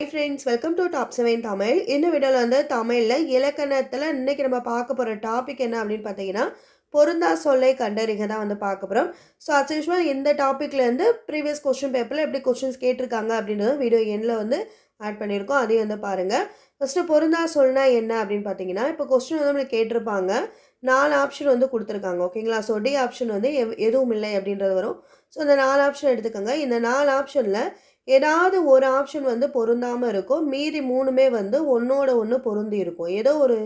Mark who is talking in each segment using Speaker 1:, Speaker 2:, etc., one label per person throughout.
Speaker 1: Hi friends welcome to top seven Tamil இந்த வீடியோவில் வந்து தமிழில் இலக்கணத்தில் இன்றைக்கி நம்ம பார்க்க போகிற டாபிக் என்ன அப்படின்னு பார்த்தீங்கன்னா பொருந்தா சொல்லை கண்டறிக தான் வந்து பார்க்க போகிறோம் ஸோ அஸ் யூஷுவல் இந்த டாப்பிக்லேருந்து ப்ரீவியஸ் கொஸ்டின் பேப்பரில் எப்படி கொஸ்டின்ஸ் கேட்டிருக்காங்க அப்படின்றது வீடியோ எண்ணில் வந்து ஆட் பண்ணியிருக்கோம். அதையும் வந்து பாருங்கள் ஃபஸ்ட்டு பொருந்தா சொல்னா என்ன அப்படின்னு பார்த்தீங்கன்னா இப்போ கொஸ்டின் வந்து நம்மளுக்கு கேட்டிருப்பாங்க. நாலு ஆப்ஷன் வந்து கொடுத்துருக்காங்க. ஓகேங்களா ஸோ டி ஆப்ஷன் வந்து எவ் எதுவும் இல்லை அப்படின்றது வரும். ஸோ இந்த நாலு ஆப்ஷன் எடுத்துக்கோங்க. இந்த நாலு ஆப்ஷனில் ஏதாவது ஒரு ஆப்ஷன் வந்து பொருந்தாமல் இருக்கும். மீதி மூணுமே வந்து ஒன்றோட ஒன்று பொருந்தி இருக்கும். ஏதோ ஒரு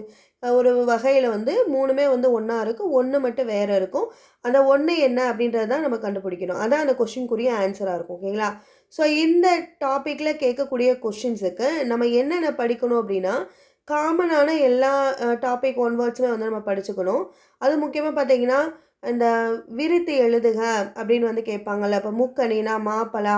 Speaker 1: ஒரு வகையில் வந்து மூணுமே வந்து ஒன்றா இருக்கும். ஒன்று மட்டும் வேறு இருக்கும். அந்த ஒன்று என்ன அப்படின்றது தான் நம்ம கண்டுபிடிக்கணும். அதான் அந்த கொஷின்குரிய ஆன்சராக இருக்கும். ஓகேங்களா? ஸோ இந்த டாப்பிக்கில் கேட்கக்கூடிய கொஷின்ஸுக்கு நம்ம என்னென்ன படிக்கணும் அப்படின்னா காமனான எல்லா டாபிக் ஒன் வேர்ட்ஸுமே வந்து நம்ம படிச்சுக்கணும். அது முக்கியமாக பார்த்தீங்கன்னா இந்த விரித்து எழுதுக அப்படின்னு வந்து கேட்பாங்கல்ல. இப்போ முக்கணினா மா பலா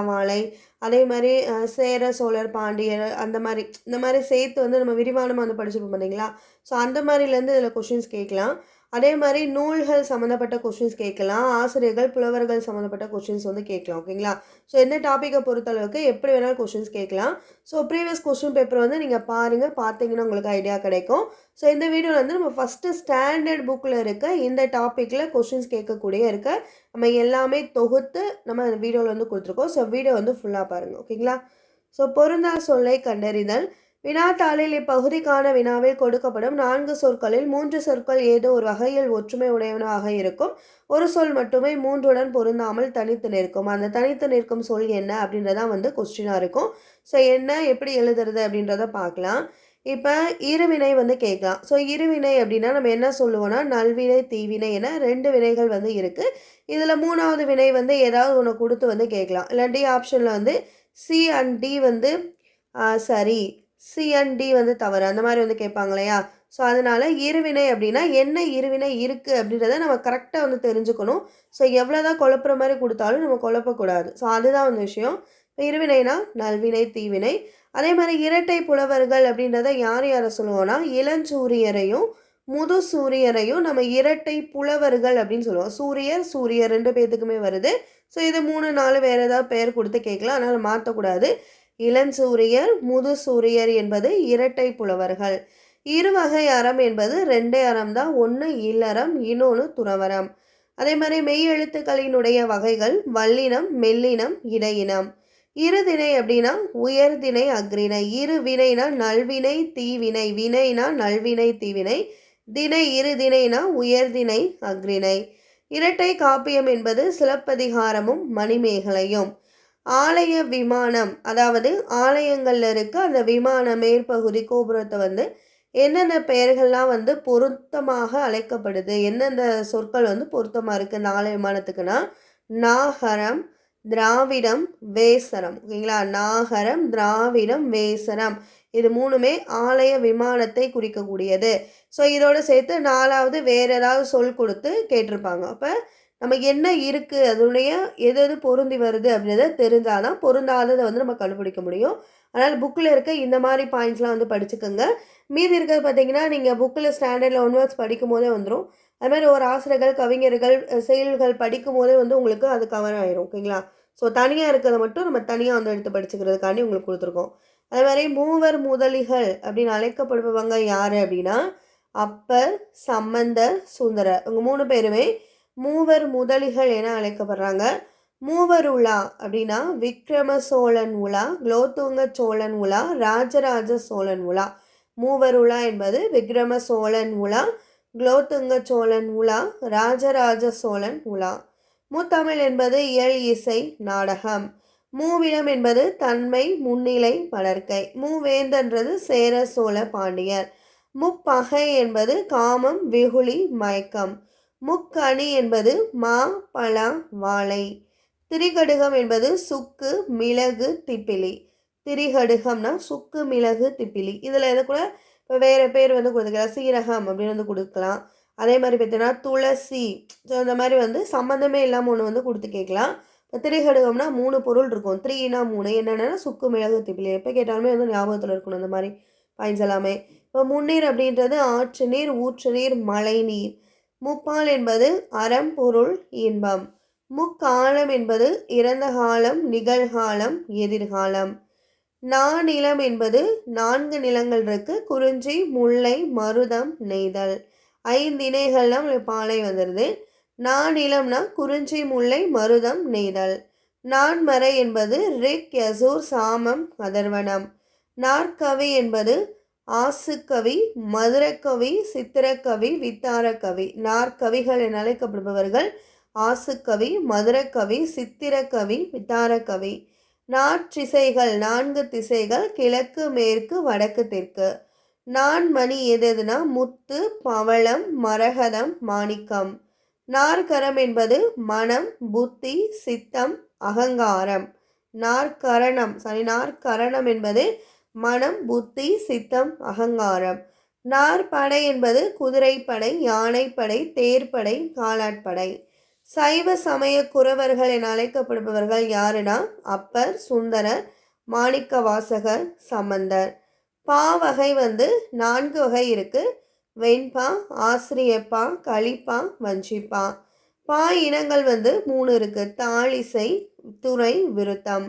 Speaker 1: அதே மாதிரி சேர சோழர் பாண்டியர் அந்த மாதிரி இந்த மாதிரி சேர்த்து வந்து நம்ம விரிவானமாக வந்து படிச்சிருப்போம் பார்த்தீங்களா ஸோ அந்த மாதிரிலேருந்து இதில் கொஷின்ஸ் கேட்கலாம். அதே மாதிரி நூல்கள் சம்மந்தப்பட்ட கொஷின்ஸ் கேட்கலாம். ஆசிரியர்கள் புலவர்கள் சம்மந்தப்பட்ட கொஷின்ஸ் வந்து கேட்கலாம் ஓகேங்களா ஸோ எந்த டாப்பிக்கை பொறுத்தளவுக்கு எப்படி வேணாலும் கொஷின்ஸ் கேட்கலாம். ஸோ ப்ரீவியஸ் கொஷின் பேப்பர் வந்து நீங்கள் பாருங்கள் பார்த்தீங்கன்னா உங்களுக்கு ஐடியா கிடைக்கும். ஸோ இந்த வீடியோவில் வந்து நம்ம ஃபஸ்ட்டு ஸ்டாண்டர்ட் புக்கில் இருக்க இந்த டாப்பிக்கில் கொஷின்ஸ் கேட்கக்கூடிய இருக்க நம்ம எல்லாமே தொகுத்து நம்ம வீடியோவில் வந்து கொடுத்துருக்கோம். ஸோ வீடியோ வந்து ஃபுல்லாக பாருங்கள் ஓகேங்களா ஸோ பொருந்தா சொல்லை கண்டறிதல். வினாத்தாளில் இப்பகுதிக்கான வினாவில் கொடுக்கப்படும் நான்கு சொற்களில் மூன்று சொற்கள் ஏதோ ஒரு வகையில் ஒற்றுமை உடையவனாக இருக்கும். ஒரு சொல் மட்டுமே மூன்றுடன் பொருந்தாமல் தனித்து நிற்கும். அந்த தனித்து நிற்கும் சொல் என்ன அப்படின்றதான் வந்து கொஸ்டினாக இருக்கும். ஸோ என்ன எப்படி எழுதுறது அப்படின்றத பார்க்கலாம். இப்போ இருவினை வந்து கேட்கலாம். ஸோ இருவினை அப்படின்னா நம்ம என்ன சொல்லுவோம்னா நல்வினை தீவினை என ரெண்டு வினைகள் வந்து இருக்குது இதில் மூணாவது வினை வந்து ஏதாவது ஒன்று கொடுத்து வந்து கேட்கலாம். இல்லை டி ஆப்ஷனில் வந்து சி அண்ட் டி வந்து சரி. சி அண்ட் டி வந்து தவறு. அந்த மாதிரி வந்து கேட்பாங்க இல்லையா ஸோ அதனால் இருவினை அப்படின்னா என்ன இருவினை இருக்குது அப்படின்றத நம்ம கரெக்டாக வந்து தெரிஞ்சுக்கணும். ஸோ எவ்வளோதான் குழப்புற மாதிரி கொடுத்தாலும் நம்ம குழப்பக்கூடாது. ஸோ அதுதான் வந்து விஷயம். இப்போ இருவினைனா நல்வினை தீவினை. அதே மாதிரி இரட்டை புலவர்கள் அப்படின்றத யார் யாரை சொல்லுவோன்னா இளஞ்சூரியரையும் முது சூரியரையும் நம்ம இரட்டை புலவர்கள் அப்படின்னு சொல்லுவோம். சூரியர் சூரியர் ரெண்டு பேர்த்துக்குமே வருது. ஸோ இது மூணு நாலு வேறு ஏதாவது பெயர் கொடுத்து கேட்கலாம். அதனால் மாற்றக்கூடாது இளஞ்சூரியர் முது சூரியர் என்பது இரட்டை புலவர்கள். இருவகை அறம் என்பது ரெண்டே அறம் தான் ஒன்று இல்லறம் இன்னொன்று துறவரம் அதே மாதிரி மெய் எழுத்துக்களினுடைய வகைகள் வல்லினம் மெல்லினம் இடையினம். இருதிணை அப்படின்னா உயர்திணை அக்ரிணை இரு வினைனா நல்வினை தீவினை. வினைனா நல்வினை தீவினை. திணை இருதினைனா உயர்திணை அக்ரிணை இரட்டை காப்பியம் என்பது சிலப்பதிகாரமும் மணிமேகலையும். ஆலய விமானம் அதாவது ஆலயங்கள்ல இருக்க அந்த விமான மேற்பகுதி கோபுரத்தை வந்து என்னென்ன பெயர்கள்லாம் வந்து பொருத்தமாக அழைக்கப்படுது எந்தெந்த சொற்கள் வந்து பொருத்தமாக இருக்குது இந்த ஆலய விமானத்துக்குன்னா நாகரம் திராவிடம் வேசரம். ஓகேங்களா? நாகரம் திராவிடம் வேசரம். இது மூணுமே ஆலய விமானத்தை குறிக்கக்கூடியது. ஸோ இதோடு சேர்த்து நாலாவது வேறு ஏதாவது சொல் கொடுத்து கேட்டிருப்பாங்க. அப்போ நம்ம என்ன இருக்குது அதனுடைய எது எது பொருந்தி வருது அப்படின்றத தெரிஞ்சால் தான் பொருந்தாததை வந்து நம்ம கண்டுபிடிக்க முடியும். அதனால் புக்கில் இருக்க இந்த மாதிரி பாயிண்ட்ஸ்லாம் வந்து படிச்சுக்கோங்க. மீதி இருக்கிறது பார்த்தீங்கன்னா நீங்கள் புக்கில் ஸ்டாண்டர்டில் ஒன் படிக்கும் போதே வந்துடும் அது மாதிரி ஒரு ஆசிரியர்கள் கவிஞர்கள் செயல்கள் படிக்கும் போதே வந்து உங்களுக்கு அது கவர் ஆயிரும் ஓகேங்களா ஸோ தனியாக இருக்கிறத மட்டும் நம்ம தனியாக வந்து எடுத்து படிச்சுக்கிறதுக்காண்டி உங்களுக்கு கொடுத்துருக்கோம். அதே மாதிரி மூவர் முதலிகள் அப்படின்னு அழைக்கப்படுபவங்க யார் அப்படின்னா அப்பர் சம்பந்தர் சுந்தரர். இவங்க மூணு பேருமே மூவர் முதலிகள் என அழைக்கப்படுறாங்க. மூவர் உலா அப்படின்னா விக்ரம சோழன் உலா குலோத்துங்க சோழன் உலா ராஜராஜ சோழன் உலா. மூவர் உலா என்பது விக்ரம சோழன் உலா குலோத்துங்க சோழன் உலா ராஜராஜ சோழன் உலா. முத்தமிழ் என்பது இயல் இசை நாடகம். மூவிடம் என்பது தன்மை முன்னிலை வளர்க்கை. மூவேந்தன்றது சேர சோழ பாண்டியர். முப்பகை என்பது காமம் வெகுளி மயக்கம். முக்கணி என்பது மா பலா வாழை. திரிகடுகம் என்பது சுக்கு மிளகு திப்பிலி. திரிகடுகம்னா சுக்கு மிளகு திப்பிலி. இதில் எது கூட இப்போ வேறு பேர் வந்து கொடுத்துக்கலாம். சீரகம் அப்படின்னு வந்து கொடுக்கலாம். அதே மாதிரி பார்த்தீங்கன்னா துளசி. ஸோ இந்த மாதிரி வந்து சம்மந்தமே இல்லாமல் ஒன்று வந்து கொடுத்து கேட்கலாம். இப்போ திரிகடுகம்னா மூணு பொருள் இருக்கும். த்ரீனா மூணு. என்னென்னா சுக்கு மிளகு திப்பிலி. எப்போ கேட்டாலுமே வந்து ஞாபகத்தில் இருக்கணும் இந்த மாதிரி பாயிண்ட்ஸ் எல்லாமே. இப்போ முன்னீர் அப்படின்றது ஆற்று நீர் ஊற்று நீர் மழை நீர். முப்பால் என்பது அறம் பொருள் இன்பம். முக்காலம் என்பது இறந்த காலம் நிகழ்காலம் எதிர்காலம். நாநிலம் என்பது நான்கு நிலங்கள் இருக்கு. குறிஞ்சி முல்லை மருதம் நெய்தல். ஐந்து இணைகள்லாம் பாலை வந்துடுது நாநிலம்னா குறிஞ்சி முல்லை மருதம் நெய்தல். நான்மறை என்பது ரிக் யசூர் சாமம் அதர்வனம். நாற்கவி என்பது ஆசுக்கவி மதுரக்கவி சித்திரக்கவி வித்தாரக்கவி. நாற்கவிகள் என அழைக்கப்படுபவர்கள் ஆசுக்கவி மதுரக்கவி சித்திரக்கவி வித்தாரக்கவி. நாற்றிசைகள் நான்கு திசைகள் கிழக்கு மேற்கு வடக்கு தெற்கு. நான்மணி எது எதுனா முத்து பவளம் மரகதம் மாணிக்கம். நாற்கரம் என்பது மனம் புத்தி சித்தம் அகங்காரம். நாற்கரணம் சாரி நாற்கரணம் என்பது மனம் புத்தி சித்தம் அகங்காரம். நாற்படை என்பது குதிரைப்படை யானைப்படை தேர்ப்படை காலாட்படை. சைவ சமய குறவர்கள் என அழைக்கப்படுபவர்கள் யாருன்னா அப்பர் சுந்தரர் மாணிக்க வாசகர் சம்பந்தர் பா வகை வந்து நான்கு வகை இருக்குது வெண்பா ஆசிரியப்பா களிப்பா வஞ்சிப்பா. பா இனங்கள் வந்து மூணு இருக்குது தாளிசை துறை விருத்தம்.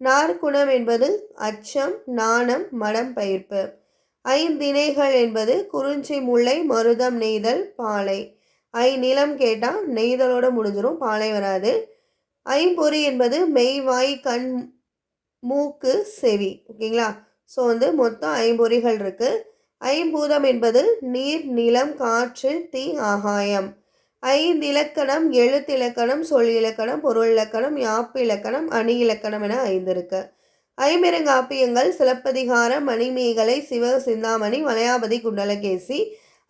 Speaker 1: நாற்குணம் என்பது அச்சம் நாணம் மடம் பயிர்ப்பு. ஐந்திணைகள் என்பது குறிஞ்சி முல்லை மருதம் நெய்தல் பாலை. ஐ நிலம் கேட்டால் நெய்தலோட முடிஞ்சிடும் பாலை வராது. ஐம்பொறி என்பது மெய்வாய் கண் மூக்கு செவி. ஓகேங்களா? ஸோ வந்து மொத்தம் ஐம்பொறிகள் இருக்குது ஐம்பூதம் என்பது நீர் நிலம் காற்று தீ ஆகாயம். ஐந்து இலக்கணம் எழுத்து இலக்கணம் சொல் இலக்கணம் பொருள் இலக்கணம் யாப்பு இலக்கணம் அணி இலக்கணம் என ஐந்து இருக்கு ஐம்பெருங்காப்பியங்கள் சிலப்பதிகாரம் மணிமேகலை சிவ சிந்தாமணி மலையாபதி குண்டலகேசி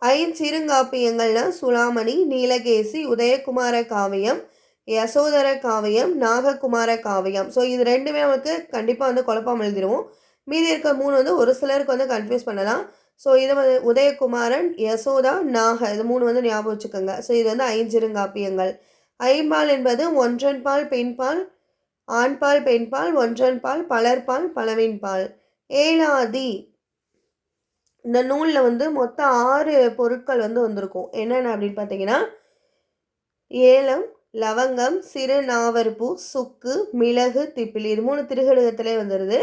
Speaker 1: ஐஞ்சிறுங்காப்பியங்கள்னா சுலாமணி நீலகேசி உதயகுமார காவியம் யசோதர காவியம் நாககுமார காவியம். ஸோ இது ரெண்டுமே நமக்கு கண்டிப்பாக வந்து குழப்பம் எழுதிடுவோம் மீதி இருக்க மூணு வந்து ஒரு சிலருக்கு வந்து கன்ஃபியூஸ் பண்ணலாம். ஸோ இது வந்து உதயகுமாரன் யசோதா நாக. இது மூணு வந்து ஞாபகம் வச்சுக்கோங்க. ஸோ இது வந்து ஐஞ்சிருங்காப்பியங்கள் ஐம்பால் என்பது ஒன்றன் பால் பெண்பால் ஆண்பால் பெண்பால் ஒன்றன் பால் பலர்பால் பலவின்பால் ஏழாதி. இந்த நூலில் வந்து மொத்தம் ஆறு பொருட்கள் வந்து வந்திருக்கும். என்னென்ன அப்படின்னு பார்த்தீங்கன்னா ஏலம் லவங்கம் சிறு நாவற்பூ சுக்கு மிளகு திப்பிலி. இது மூணு திருகடுகத்திலே வந்துடுது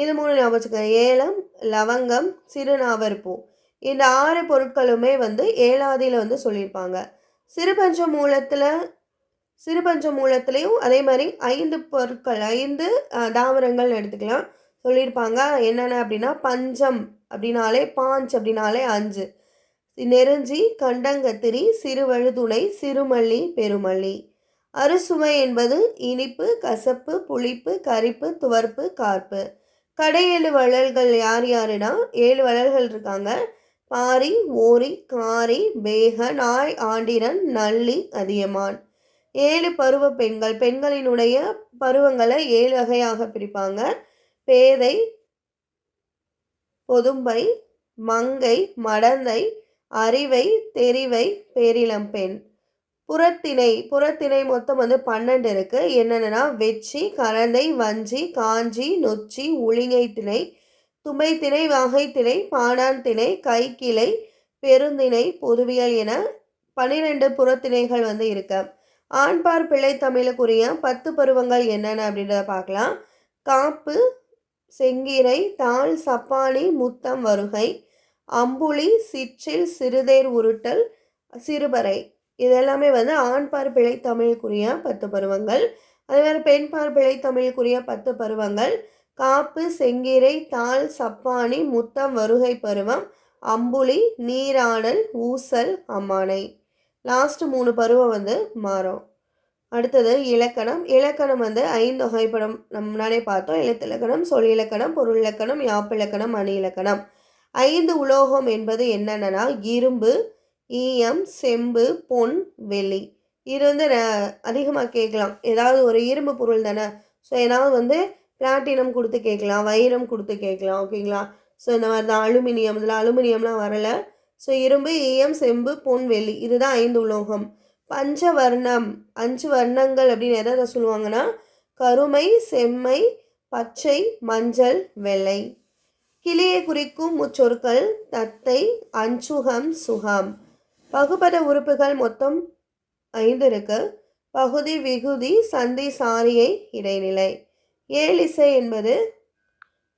Speaker 1: இது மூணு ஞாபகம் வச்சுக்கோங்க. ஏலம் லவங்கம் சிறுநாவற்பூ. இந்த ஆறு பொருட்களுமே வந்து ஏழாதியில் வந்து சொல்லியிருப்பாங்க. சிறுபஞ்ச மூலத்தில் சிறுபஞ்ச மூலத்துலேயும் அதே மாதிரி ஐந்து பொருட்கள் ஐந்து தாவரங்கள் எடுத்துக்கலாம். சொல்லியிருப்பாங்க. என்னென்ன அப்படின்னா பஞ்சம் அப்படின்னாலே பாஞ்ச் அப்படின்னாலே அஞ்சு. நெருஞ்சி கண்டங்கத்திரி சிறுவழுதுணை சிறுமல்லி பெருமல்லி. அறுசுவை என்பது இனிப்பு கசப்பு புளிப்பு கரிப்பு துவர்ப்பு கார்ப்பு. கடையேழு வள்ளல்கள் யார் யாருன்னா ஏழு வள்ளல்கள் இருக்காங்க. பாரி ஓரி காரி பேக நாய் ஆண்டிரன் நல்லி அதியமான். ஏழு பருவ பெண்கள். பெண்களினுடைய பருவங்களை ஏழு வகையாக பிரிப்பாங்க. பேதை பொதும்பை மங்கை மடந்தை அறிவை தெரிவை பேரிளம்பெண் புறத்திணை புறத்திணை மொத்தம் வந்து பன்னெண்டு இருக்குது என்னென்னா வெச்சி கரந்தை வஞ்சி காஞ்சி நொச்சி உளிங்கை திணை தும்பை திணை வகை திணை பாடான் திணை கைக்கிளை பெருந்திணை பொதுவியல் என பன்னிரெண்டு புறத்திணைகள் வந்து இருக்கு. ஆண்பார் பிள்ளை தமிழுக்குரிய பத்து பருவங்கள் என்னென்ன அப்படின்றத பார்க்கலாம். காப்பு செங்கீரை தாள் சப்பானி முத்தம் வருகை அம்புலி சிற்றில் சிறுதேர் உருட்டல் சிறுபறை. இதெல்லாமே வந்து ஆண்பார் பிழை தமிழுக்குரிய பத்து பருவங்கள். அதே மாதிரி பெண்பார் பிழை தமிழுக்குரிய பத்து பருவங்கள். காப்பு செங்கீரை தாள் சப்பானி முத்தம் வருகை பருவம் அம்புலி நீராடல் ஊசல் அம்மானை. லாஸ்ட் மூணு பருவம் வந்து மாறும். அடுத்தது இலக்கணம். இலக்கணம் வந்து ஐந்து வகைப்படம் நம்ம முன்னாடியே பார்த்தோம். எழுத்து இலக்கணம் சொல் இலக்கணம் பொருள் இலக்கணம் யாப்பு இலக்கணம் அணி இலக்கணம். ஐந்து உலோகம் என்பது என்னென்னா இரும்பு ஈயம் செம்பு பொன் வெள்ளி. இது வந்து அதிகமாக கேட்கலாம். ஏதாவது ஒரு இரும்பு பொருள் தானே? ஸோ ஏதாவது வந்து பிளாட்டினம் கொடுத்து கேட்கலாம் வைரம் கொடுத்து கேட்கலாம் ஓகேங்களா ஸோ இந்த மாதிரி தான் அலுமினியம். இதில் அலுமினியம்லாம் வரலை. ஸோ இரும்பு ஈயம் செம்பு பொன் வெள்ளி. இதுதான் ஐந்து உலோகம். பஞ்சவர்ணம். அஞ்சு வர்ணங்கள் அப்படின்னு எதை சொல்லுவாங்கன்னா? கருமை செம்மை பச்சை மஞ்சள் வெள்ளை. கிளியை குறிக்கும் முச்சொற்கள் தத்தை அஞ்சுகம் சுகம். பகுபத உறுப்புகள் மொத்தம் ஐந்து இருக்கு. பகுதி விகுதி சந்தி சாரியை இடைநிலை. ஏழிசை என்பது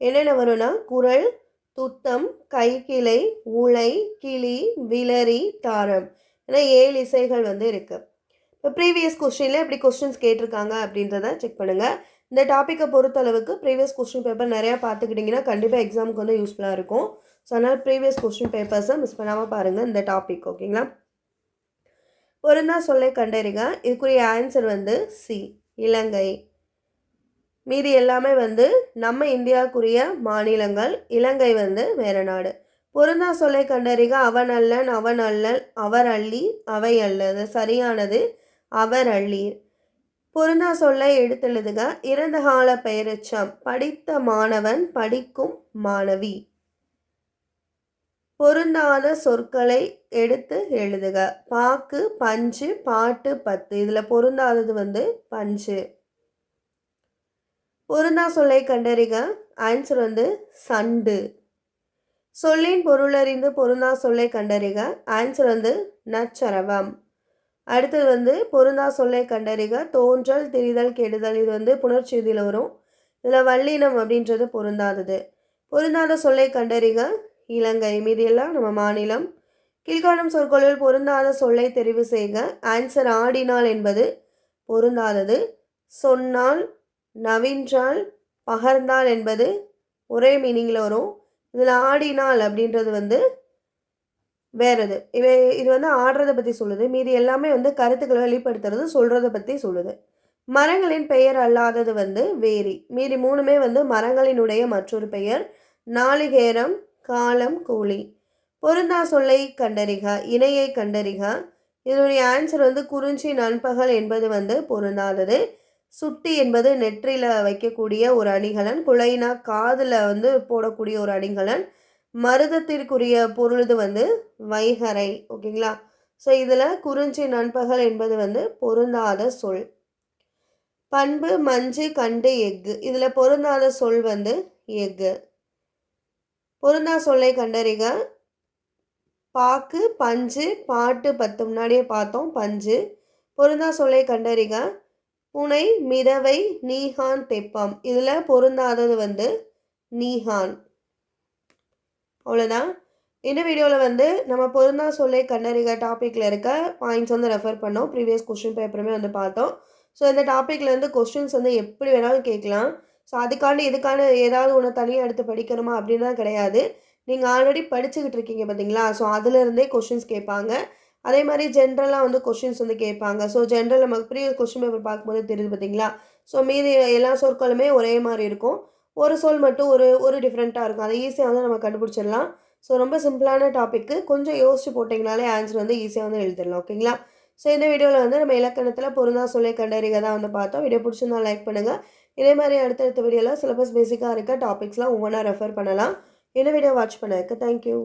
Speaker 1: என்னென்ன வரும்னா குரல் துத்தம் கைக்கிளை உலை கிளி விலரி தாரம் ஏன்னா ஏழு இசைகள் வந்து இருக்குது இப்போ ப்ரீவியஸ் கொஸ்டினில் எப்படி கொஸ்டின்ஸ் கேட்டிருக்காங்க அப்படின்றத செக் பண்ணுங்கள் இந்த டாப்பிக்கை பொறுத்தளவுக்கு ப்ரீவியஸ் கொஸ்டின் பேப்பர் நிறையா பார்த்துக்கிட்டிங்கன்னா கண்டிப்பாக எக்ஸாமுக்கு வந்து யூஸ்ஃபுல்லாக இருக்கும். ஸோ அதனால் ப்ரீவியஸ் கொஸ்டின் பேப்பர்ஸை மிஸ் பண்ணாமல் பாருங்கள் இந்த டாபிக் ஓகேங்களா பொருந்தா சொல்லை கண்டறிக. இதுக்குரிய ஆன்சர் வந்து சி இலங்கை. மீதி எல்லாமே வந்து நம்ம இந்தியாவுக்குரிய மாநிலங்கள் இலங்கை வந்து வேற நாடு. பொருந்தா சொல்லை கண்டறிக. அவன் அல்லன் அவன் அல்லல் அவர் அள்ளி அவை அல்லது. சரியானது அவர் அள்ளீர் பொருந்தா சொல்லை எடுத்தெழுதுக. இறந்த கால பெயரச்சம். படித்த மாணவன் படிக்கும் மாணவி. பொருந்தாத சொற்களை எடுத்து எழுதுக. பாக்கு பஞ்சு பாட்டு பத்து. இதில் பொருந்தாதது வந்து பஞ்சு. பொருந்தா சொல்லை கண்டறிக. ஆன்சர் வந்து சண்டு. சொல்லின் பொருளறிந்து பொருந்தா சொல்லை கண்டறிக. ஆன்சர் வந்து நச்சரவம். அடுத்தது வந்து பொருந்தா சொல்லை கண்டறிக. தோன்றல் திரிதல் கெடுதல் இது வந்து புணர்ச்சிதியில் வரும். இதில் வல்லினம் அப்படின்றது பொருந்தாதது. பொருந்தாத சொல்லை கண்டறிக. இலங்கை மீதியெல்லாம் நம்ம மாநிலம். கீழ்காணும் சொற்களில் பொருந்தாத சொல்லை தெரிவு செய்க. ஆன்சர் ஆடினால் என்பது பொருந்தாதது. சொன்னால் நவின்றால் பகர்ந்தால் என்பது ஒரே மீனிங்கில் வரும். இதில் ஆடினால் அப்படின்றது வந்து வேறது. இவை இது வந்து ஆடுறதை பற்றி சொல்லுது. மீதி எல்லாமே வந்து கருத்துக்களை வெளிப்படுத்துறது சொல்கிறத பற்றி சொல்லுது. மரங்களின் பெயர் அல்லாதது வந்து வேரி மீதி மூணுமே வந்து மரங்களினுடைய மற்றொரு பெயர். நாளிகேரம் காலம் கூலி. பொருந்தா சொல்லை கண்டறிக இணையை கண்டறிக. இதனுடைய ஆன்சர் வந்து குறிஞ்சி நண்பகல் என்பது வந்து பொருந்தாதது. சுட்டி என்பது நெற்றியில் வைக்கக்கூடிய ஒரு அணிகலன் குலைனா காதில் வந்து போடக்கூடிய ஒரு அணிகலன். மருதத்திற்குரிய பொருளது வந்து வைகரை ஓகேங்களா? ஸோ இதில் குறிஞ்சி நண்பகல் என்பது வந்து பொருந்தாத சொல். பண்பு மஞ்சு கண்டு எஃகு. இதில் பொருந்தாத சொல் வந்து எஃகு. பொருந்தா சொல்லை கண்டறிக. பாக்கு பஞ்சு பாட்டு பத்து முன்னாடியே பார்த்தோம் பஞ்சு. பொருந்தா சொல்லை கண்டறிக. புனை மிதவை நீஹான் தெப்பம். இதில் பொருந்தாதது வந்து நீஹான். அவ்வளோதான் இந்த வீடியோவில் வந்து நம்ம பொருந்தா சொல்லை கண்டறிக டாப்பிக்கில் இருக்க பாயிண்ட்ஸ் வந்து ரெஃபர் பண்ணோம். ப்ரீவியஸ் கொஸ்டின் பேப்பருமே வந்து பார்த்தோம். ஸோ இந்த டாப்பிக்லேருந்து கொஸ்டின்ஸ் வந்து எப்படி வேணாலும் கேட்கலாம். ஸோ அதுக்காண்டி இதுக்கான ஏதாவது ஒன்று தனியாக எடுத்து படிக்கணுமா? அப்படின்னு தான் கிடையாது. நீங்கள் ஆல்ரெடி படிச்சுக்கிட்டு இருக்கீங்க பார்த்தீங்களா ஸோ அதுலேருந்தே கொஷின்ஸ் கேட்பாங்க. அதே மாதிரி ஜென்ரலாக வந்து கொஷின்ஸ் வந்து கேட்பாங்க. ஸோ ஜென்ரல் நமக்கு ப்ரீவியஸ் கொஷின் பேப்பர் பார்க்கும்போது தெரியுது பார்த்தீங்களா ஸோ மீதி எல்லா சொற்களுமே ஒரே மாதிரி இருக்கும். ஒரு சொல் மட்டும் ஒரு ஒரு டிஃப்ரெண்ட்டாக இருக்கும். அதை ஈஸியாக வந்து நம்ம கண்டுபிடிச்சிடலாம். ஸோ ரொம்ப சிம்பிளான டாப்பிக்கு கொஞ்சம் யோசிச்சு போட்டிங்கனாலே ஆன்சர் வந்து ஈஸியாக வந்து எழுதிடலாம். ஓகேங்களா? ஸோ இந்த வீடியோவில் வந்து நம்ம இலக்கணத்தில் பொருந்தா சொல்லை கண்டறிக தான் வந்து பார்த்தோம். வீடியோ பிடிச்சிருந்தா லைக் பண்ணுங்கள் இதே மாதிரி அடுத்தடுத்த வீடியோவில் சிலபஸ் பேசிக்காக இருக்க டாபிக்ஸ்லாம் ஒவ்வொன்றா ரெஃபர் பண்ணலாம். இந்த வீடியோ வாட்ச் பண்ணதுக்கு தேங்க்யூ